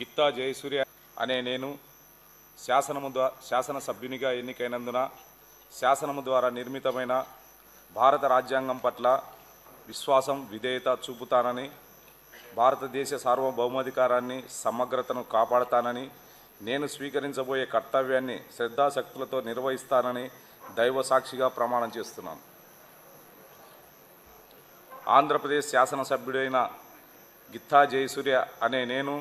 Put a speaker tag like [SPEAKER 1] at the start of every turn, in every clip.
[SPEAKER 1] గిత్తా జయసూర్య అనే నేను శాసనము ద్వారా శాసనసభ్యునిగా ఎన్నికైనందున శాసనము ద్వారా నిర్మితమైన భారత రాజ్యాంగం పట్ల విశ్వాసం విధేయత చూపుతానని భారతదేశ సార్వభౌమాధికారాన్ని సమగ్రతను కాపాడతానని నేను స్వీకరించబోయే కర్తవ్యాన్ని శ్రద్ధాశక్తులతో నిర్వహిస్తానని దైవ సాక్షిగా ప్రమాణం చేస్తున్నాను. ఆంధ్రప్రదేశ్ శాసనసభ్యుడైన గిత్తా జయసూర్య అనే నేను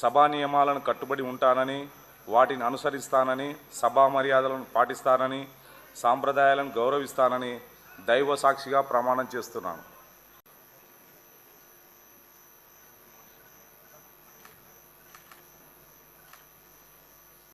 [SPEAKER 1] సభా నియమాలను కట్టుబడి ఉంటానని వాటిని అనుసరిస్తానని సభా మర్యాదలను పాటిస్తానని సాంప్రదాయాలను గౌరవిస్తానని దైవ సాక్షిగా ప్రమాణం చేస్తున్నాను.